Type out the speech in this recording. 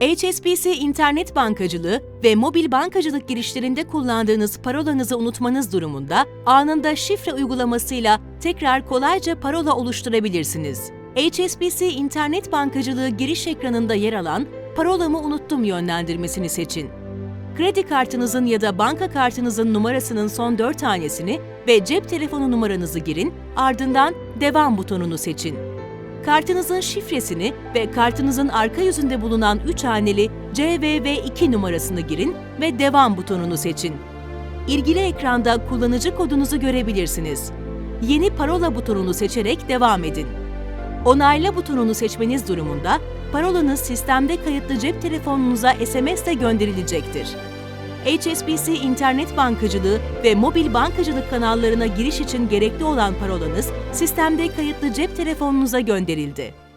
HSBC İnternet Bankacılığı ve mobil bankacılık girişlerinde kullandığınız parolanızı unutmanız durumunda anında şifre uygulamasıyla tekrar kolayca parola oluşturabilirsiniz. HSBC İnternet Bankacılığı giriş ekranında yer alan Parolamı unuttum yönlendirmesini seçin. Kredi kartınızın ya da banka kartınızın numarasının son 4 tanesini ve cep telefonu numaranızı girin, ardından Devam butonunu seçin. Kartınızın şifresini ve kartınızın arka yüzünde bulunan 3 haneli CVV2 numarasını girin ve Devam butonunu seçin. İlgili ekranda kullanıcı kodunuzu görebilirsiniz. Yeni parola butonunu seçerek devam edin. Onayla butonunu seçmeniz durumunda parolanız sistemde kayıtlı cep telefonunuza SMS ile gönderilecektir. HSBC İnternet Bankacılığı ve mobil bankacılık kanallarına giriş için gerekli olan parolanız sistemde kayıtlı cep telefonunuza gönderildi.